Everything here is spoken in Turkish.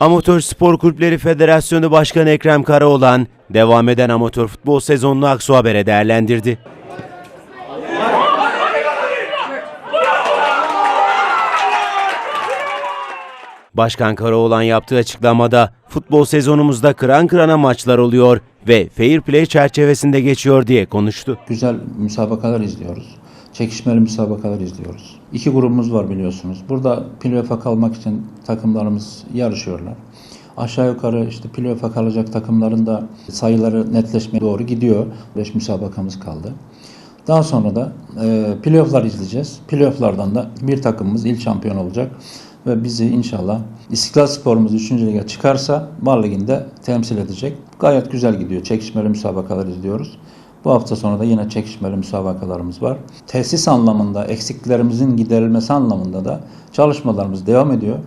Amatör Spor Kulüpleri Federasyonu Başkanı Ekrem Karaoğlan, devam eden amatör futbol sezonunu Aksu Haber'e değerlendirdi. Başkan Karaoğlan yaptığı açıklamada futbol sezonumuzda kıran kırana maçlar oluyor ve fair play çerçevesinde geçiyor diye konuştu. Güzel müsabakalar izliyoruz. Çekişmeli müsabakalar izliyoruz. İki grubumuz var biliyorsunuz. Burada playoff'a kalmak için takımlarımız yarışıyorlar. Aşağı yukarı işte playoff'a kalacak takımların da sayıları netleşmeye doğru gidiyor. 5 müsabakamız kaldı. Daha sonra da e, playoff'lar izleyeceğiz. Playoff'lardan da bir takımımız il şampiyon olacak. Ve bizi inşallah İstiklal Spor'umuz 3. lige çıkarsa Bar Ligi'nde temsil edecek. Gayet güzel gidiyor. Çekişmeli müsabakalar izliyoruz. Bu hafta sonu da yine çekişmeli müsabakalarımız var. Tesis anlamında eksiklerimizin giderilmesi anlamında da çalışmalarımız devam ediyor.